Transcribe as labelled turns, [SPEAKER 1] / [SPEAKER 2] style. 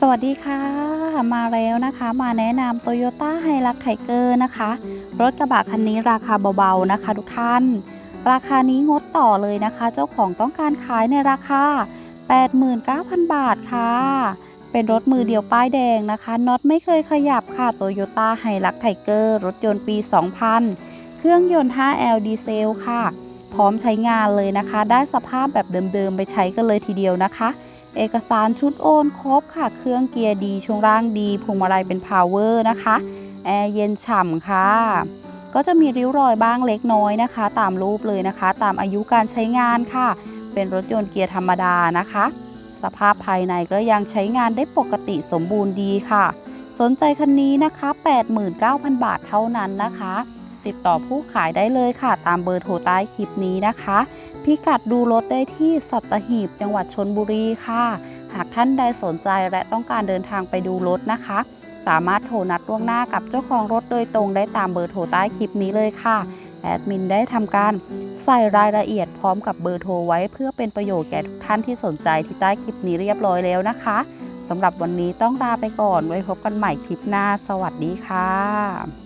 [SPEAKER 1] สวัสดีค่ะ มาแล้วนะคะมาแนะนำ Toyota h i l u x Tiger นะคะ รถกระบะคันนี้ราคาเบาๆนะคะทุกท่าน ราคานี้งดต่อเลยนะคะ เจ้าของต้องการขายในราคา 89,000 บาทค่ะ เป็นรถมือเดียวป้ายแดงนะคะน็อตไม่เคยขยับค่ะ Toyota h i l u x Tiger รถยนต์ปี 2000 เครื่องยนต์ 5L ดีเซลค่ะ พร้อมใช้งานเลยนะคะ ได้สภาพแบบเดิมๆไปใช้กันเลยทีเดียวนะคะ เอกสารชุดโอนครบค่ะ เครื่องเกียร์ดีช่วงล่างดีพวงมาลัยเป็นพาวเวอร์นะคะ แอร์เย็นฉ่ำค่ะ ก็จะมีริ้วรอยบ้างเล็กน้อยนะคะ ตามรูปเลยนะคะ ตามอายุการใช้งานค่ะ เป็นรถยนต์เกียร์ธรรมดานะคะ สภาพภายในก็ยังใช้งานได้ปกติสมบูรณ์ดีค่ะ สนใจคันนี้นะคะ 89,000 บาทเท่านั้นนะคะ ติดต่อผู้ขายได้เลยค่ะ ตามเบอร์โทรใต้คลิปนี้นะคะ พิกัดดูรถได้ที่สัตหีบจังหวัดชนบุรีค่ะ หากท่านใดสนใจและต้องการเดินทางไปดูรถนะคะ สามารถโทรนัดล่วงหน้ากับเจ้าของรถโดยตรงได้ตามเบอร์โทรใต้คลิปนี้เลยค่ะแอดมินได้ทำการใส่รายละเอียดพร้อมกับเบอร์โทรไว้เพื่อเป็นประโยชน์แก่ทุกท่านที่สนใจที่ใต้คลิปนี้เรียบร้อยแล้วนะคะสำหรับวันนี้ต้องลาไปก่อน ไว้พบกันใหม่คลิปหน้า สวัสดีค่ะ